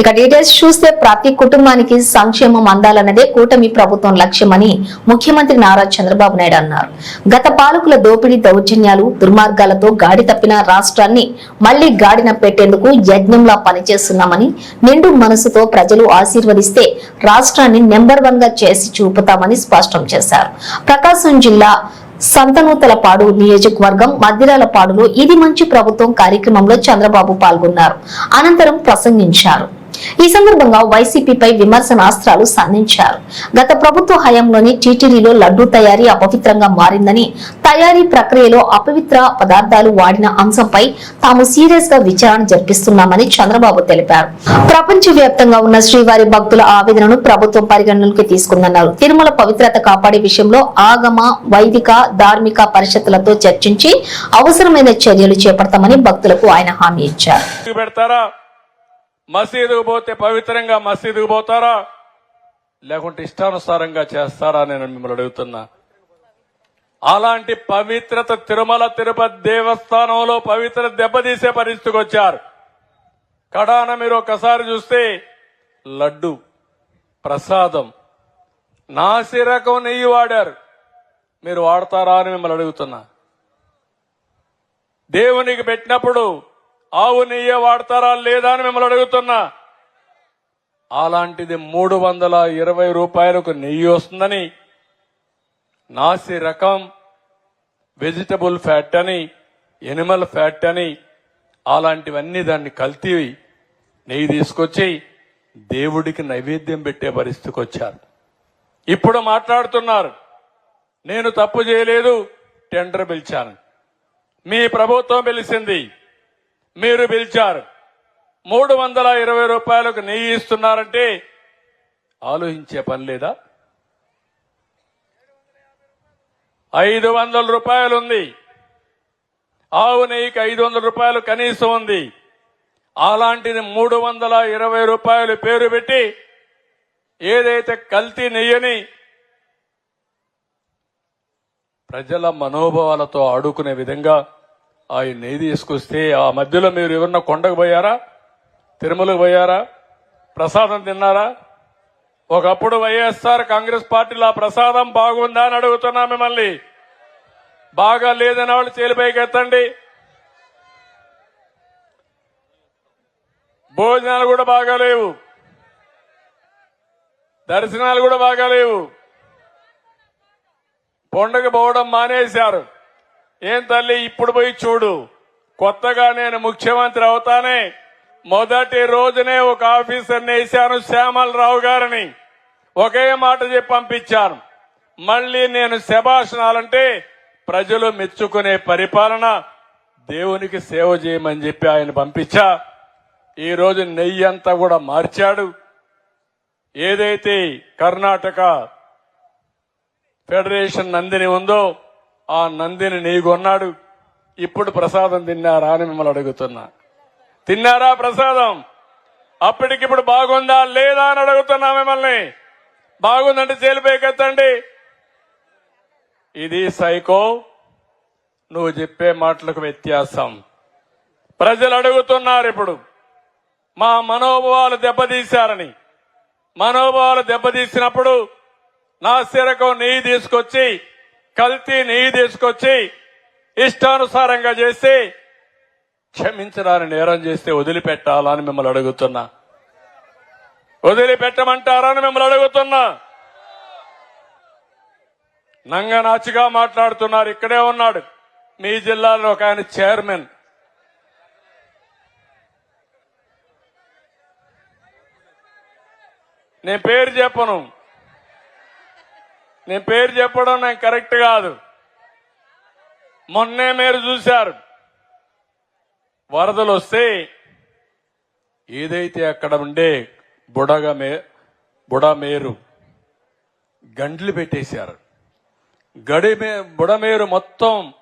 ఇక డీటెయిల్స్ చూస్తే ప్రతి కుటుంబానికి సంక్షేమం అందాలన్నదే కూటమి ప్రభుత్వం లక్ష్యమని ముఖ్యమంత్రి నారా చంద్రబాబు నాయుడు అన్నారు. గత పాలకుల దోపిడీ దౌర్జన్యాలు దుర్మార్గాలతో గాడి తప్పిన రాష్ట్రాన్ని మళ్ళీ గాడిన పెట్టేందుకు యజ్ఞంలా పనిచేస్తున్నామని నిండు మనసుతో ప్రజలు ఆశీర్వదిస్తే రాష్ట్రాన్ని నెంబర్ వన్గా చేసి చూపుతామని స్పష్టం చేశారు. ప్రకాశం జిల్లా సంతనూతలపాడు నియోజకవర్గం మద్దిరాలపాడులో ఇది మంచి ప్రభుత్వం కార్యక్రమంలో చంద్రబాబు పాల్గొన్నారు. అనంతరం ప్రసంగించారు. ఈ సందర్భంగా వైసీపీపై విమర్శనాస్త్రాలు సంధించారు. గత ప్రభుత్వ హయాంలోని టీటీడీలో లడ్డూ తయారీ అపవిత్రంగా మారిందని తయారీ ప్రక్రియలో అపవిత్ర పదార్థాలు వాడిన అంశంపై తాము సీరియస్గా విచారణ జరిపిస్తున్నామని చంద్రబాబు తెలిపారు. ప్రపంచ వ్యాప్తంగా ఉన్న శ్రీవారి భక్తుల ఆవేదనను ప్రభుత్వం పరిగణనలోకి తీసుకుందన్నారు. తిరుమల పవిత్రత కాపాడే విషయంలో ఆగమ వైదిక ధార్మిక పరిషత్తులతో చర్చించి అవసరమైన చర్యలు చేపడతామని భక్తులకు ఆయన హామీ ఇచ్చారు. మసీదుకు పోతే పవిత్రంగా మసీదుకు పోతారా? లేకుంటే ఇష్టానుసారంగా చేస్తారా నేను మిమ్మల్ని అడుగుతున్నా. అలాంటి పవిత్రత తిరుమల తిరుపతి దేవస్థానంలో పవిత్ర దెబ్బతీసే పరిస్థితికి వచ్చారు. కడాన మీరు ఒకసారి చూస్తే లడ్డు ప్రసాదం నాసి రకం నెయ్యి వాడారు. మీరు వాడతారా అని మిమ్మల్ని అడుగుతున్నా. దేవునికి పెట్టినప్పుడు ఆవు నెయ్యి వాడతారా లేదా అని మిమ్మల్ని అడుగుతున్నా. అలాంటిది మూడు వందల ఇరవై రూపాయలకు నెయ్యి వస్తుందని నాసి రకం వెజిటబుల్ ఫ్యాట్ అని ఎనిమల్ ఫ్యాట్ అని అలాంటివన్నీ దాన్ని కల్తీ నెయ్యి తీసుకొచ్చి దేవుడికి నైవేద్యం పెట్టే పరిస్థితికి వచ్చారు. ఇప్పుడు మాట్లాడుతున్నారు. నేను తప్పు చేయలేదు టెండర్ పిలిచాను. మీ ప్రభుత్వం పిలిచింది. మీరు పిలిచారు. మూడు వందల ఇరవై రూపాయలకు నెయ్యి ఇస్తున్నారంటే ఆలోచించే పని లేదా? ఐదు వందల రూపాయలు ఉంది. ఆవు నెయ్యికి ఐదు వందల రూపాయలు కనీసం ఉంది. అలాంటిది మూడు వందల ఇరవై రూపాయలు పేరు పెట్టి ఏదైతే కల్తీ నెయ్యని ప్రజల మనోభావాలతో ఆడుకునే విధంగా ఆయన నెయ్యి తీసుకొస్తే ఆ మధ్యలో మీరు ఎవరన్నా కొండకు పోయారా? తిరుమలకు పోయారా? ప్రసాదం తిన్నారా? ఒకప్పుడు వైఎస్ఆర్ కాంగ్రెస్ పార్టీలో ఆ ప్రసాదం బాగుందా అని అడుగుతున్నా మిమ్మల్ని. బాగా లేదని వాళ్ళు చేలిపైకి ఎత్తండి. భోజనాలు కూడా బాగా లేవు. దర్శనాలు కూడా బాగా లేవు. పండుగ పోవడం మానేశారు. ఏం తల్లి ఇప్పుడు పోయి చూడు. కొత్తగా నేను ముఖ్యమంత్రి అవుతానే. మొదటి రోజునే ఒక ఆఫీసర్ని వేశాను శ్యామలరావు గారిని. ఒకే మాట చెప్పి పంపించాను. మళ్ళీ నేను శభాషణాలంటే ప్రజలు మెచ్చుకునే పరిపాలన దేవునికి సేవ చేయమని చెప్పి ఆయన పంపించా. ఈ రోజు నెయ్యి అంతా కూడా మార్చాడు. ఏదైతే కర్ణాటక ఫెడరేషన్ నందిని ఉందో ఆ నందిని నీ కొన్నాడు. ఇప్పుడు ప్రసాదం తిన్నారా అని మిమ్మల్ని అడుగుతున్నా. తిన్నారా ప్రసాదం? అప్పటికిప్పుడు బాగుందా లేదా అని అడుగుతున్నా మిమ్మల్ని. బాగుందంటే చేలిపైకెత్తండి ఇది సైకో నువ్వు చెప్పే మాటలకు వ్యత్యాసం. ప్రజలు అడుగుతున్నారు ఇప్పుడు. మా మనోభావాలు దెబ్బతీశారని. మనోభావాలు దెబ్బతీసినప్పుడు నా సిరకం నెయ్యి తీసుకొచ్చి కల్తీ నెయ్యి తీసుకొచ్చి ఇష్టానుసారంగా చేసి క్షమించరాని నేరం చేస్తే వదిలిపెట్టాలా అని మిమ్మల్ని అడుగుతున్నా. వదిలిపెట్టమంటారా అని మిమ్మల్ని అడుగుతున్నా. నంగనాచిగా మాట్లాడుతున్నారు ఇక్కడే ఉన్నాడు. మీ జిల్లాలో ఒక ఆయన చైర్మన్. నేను పేరు చెప్పను. నేను పేరు చెప్పడం నాకు కరెక్ట్ కాదు. మొన్నే మీరు చూశారు. వరదలు వస్తే ఏదైతే అక్కడ ఉండే బుడగ మే బుడమేరు గండ్లు పెట్టేశారు. గడి మే బుడమేరు మొత్తం